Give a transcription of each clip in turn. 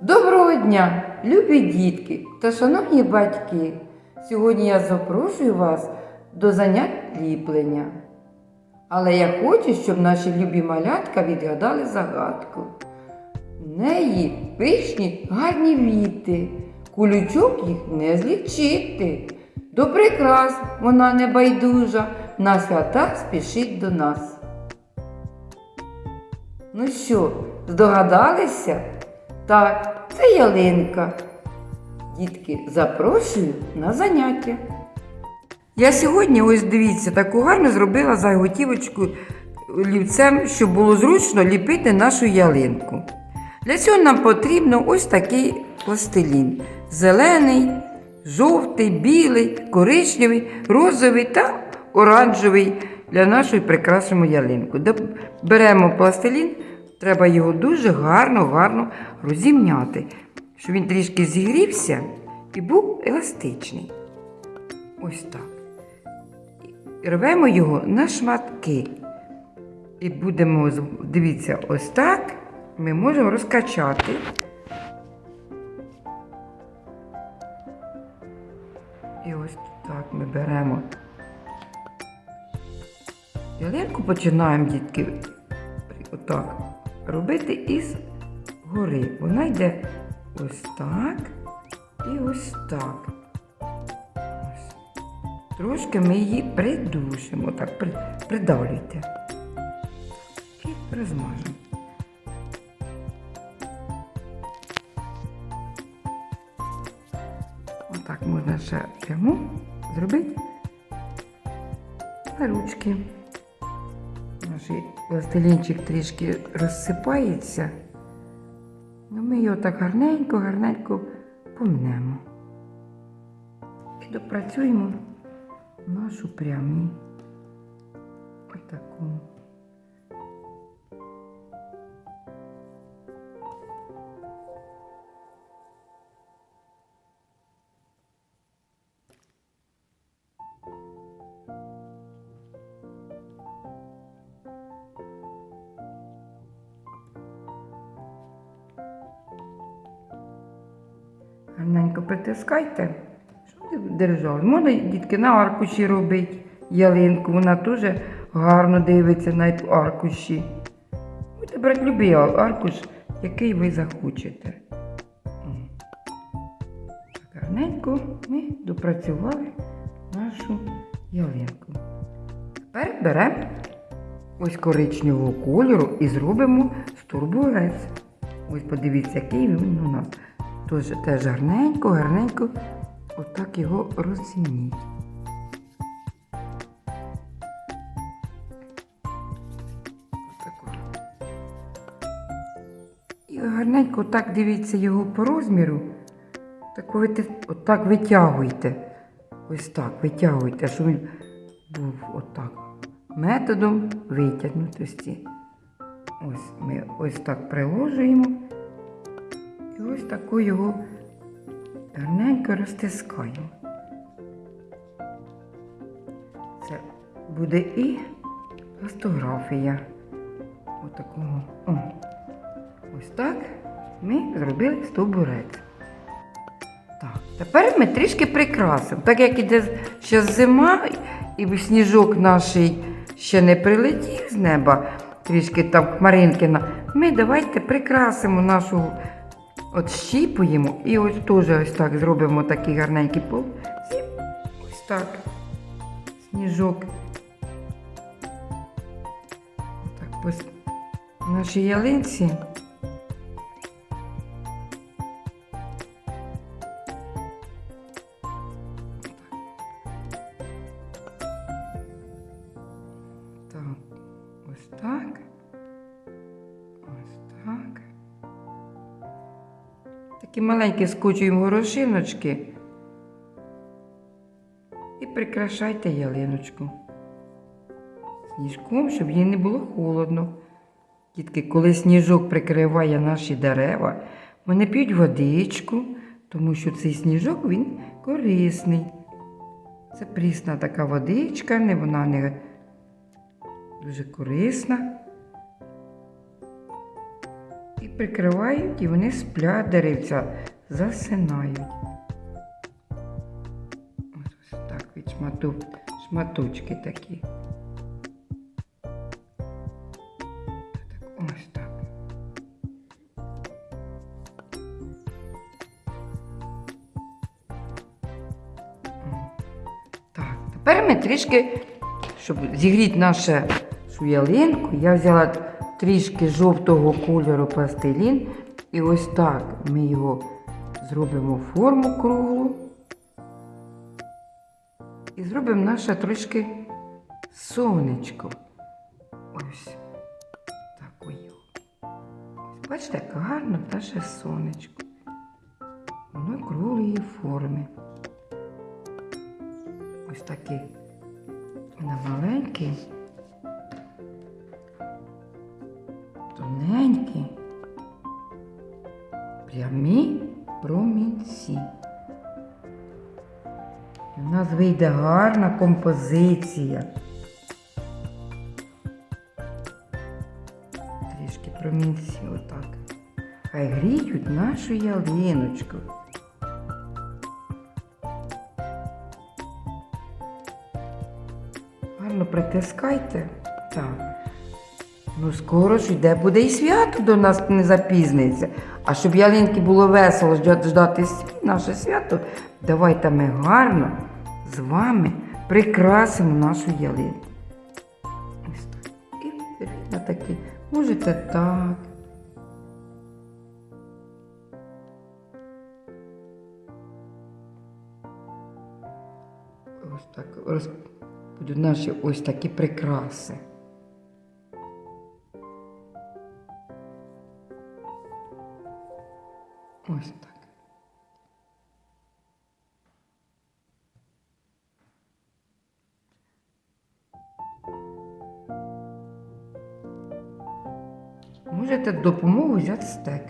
Доброго дня, любі дітки та шановні батьки! Сьогодні я запрошую вас до занять ліплення. Але я хочу, щоб наші любі малятка відгадали загадку. В неї пишні гарні віти, кулючок їх не злічити. До прикрас вона не байдужа, на свята спішить до нас. Ну що, здогадалися? Так, це ялинка. Дітки, запрошую на заняття. Я сьогодні, ось дивіться, таку гарну зробила заготівочку лівцем, щоб було зручно ліпити нашу ялинку. Для цього нам потрібно ось такий пластилін. Зелений, жовтий, білий, коричневий, розовий та оранжевий для нашої прекрасної ялинки. Беремо пластилін, треба його дуже гарно, гарно розімняти, щоб він трішки зігрівся і був еластичний. Ось так. Рвемо його на шматки. І будемо, дивіться, ось так ми можемо розкачати. І ось так ми беремо. Ялинку починаємо, дітки, отак робити із гори. Вона йде ось так і ось так. Ось. Трошки ми її придушимо, так, при- придавлюйте. І розмажемо. Отак можна ще пряму зробити на ручки. Наш пластилінчик трішки розсипається. Ну, ми його так гарненько, гарненько помнемо. І допрацюємо нашу прямі. Отаку. Гарненько притискайте, щоб не. Можна дітки на аркуші робити ялинку, вона дуже гарно дивиться на аркуші. Будете брати ар- аркуш, який ви захочете. Так, Гарненько ми допрацювали нашу ялинку. Тепер беремо ось коричневого кольору і зробимо стурборець. Ось подивіться, який він у нас. Тож теж гарненько, гарненько, отак його розцініть. Отако. І гарненько так дивіться його по розміру. Так отак витягуйте. Ось так витягуйте, щоб він був отак. Методом витягнутості. Ось ми ось так приложуємо. І ось таку його гарненько розтискаємо. Це буде і пластографія. Отакого. О. Ось так ми зробили стовбурець. Так, тепер ми трішки прикрасимо. Так як іде ще зима, і сніжок наш ще не прилетів з неба, трішки там хмаринки, ми давайте прикрасимо нашу От щіпуємо і ось теж ось так зробимо такий гарненький пол. Ось так. Сніжок. Так, по с- нашій ялинці. Так, ось так. Такі маленькі скочуємо горошиночки і прикрашайте ялиночку. Сніжком, щоб їй не було холодно. Дітки, коли сніжок прикриває наші дерева, вони п'ють водичку, тому що цей сніжок він корисний. Це прісна така водичка, вона не дуже корисна. І прикривають, і вони сплять деревця, засинають. Ось так від шмату, шматочки такі. Так, Ось. Так, тепер ми трішки, щоб зігріти нашу ялинку, я взяла трішки жовтого кольору пластилін. І ось так ми його зробимо форму круглу. І зробимо наше трошки сонечко. Ось такою. Бачите, як гарно наше сонечко. Воно круглої форми. Ось такий на маленький, тоненький, прямі промінці. В нас вийде гарна композиція. Трішки промінці отак. Хай гріють нашу ялиночку. Гарно притискайте. Так. Ну, скоро ж йде буде і свято до нас не запізниться. А щоб ялинки було весело ждати наше свято, давайте ми гарно з вами прикрасимо нашу ялинку. Ось так. І беріть на такі. Можете так. Ось так. Роз... Будуть наші ось такі прикраси. Ось так. Можете допомогу взяти стек.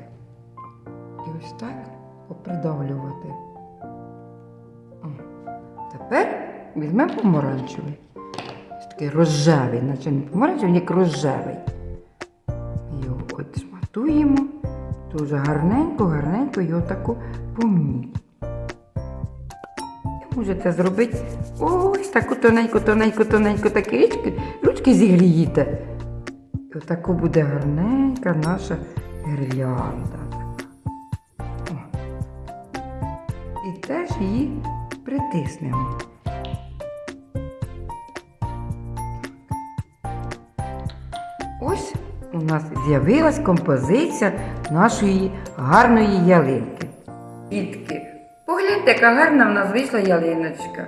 І ось так попридавлювати. О. Тепер візьмемо помаранчевий. Ось такий розжевий, наче не помаранчевий, як розжевий. Його от шматуємо. Дуже гарненько, гарненько його таку помніть. Можете зробити ось таку тоненьку, тоненьку, тоненьку такі річки, ручки зігрієте. І отаку буде гарненька наша гірлянда. І теж її притиснемо. Ось у нас з'явилась композиція нашої гарної ялинки. Дітки, погляньте, яка гарна в нас вийшла ялиночка.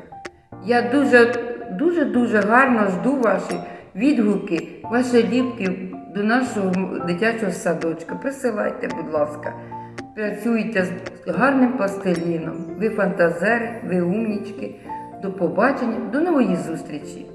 Я дуже, дуже, дуже гарно жду ваші відгуки, ваші ліпки до нашого дитячого садочка. Присилайте, будь ласка. Працюйте з гарним пластиліном. Ви фантазери, ви умнічки. До побачення, до нової зустрічі!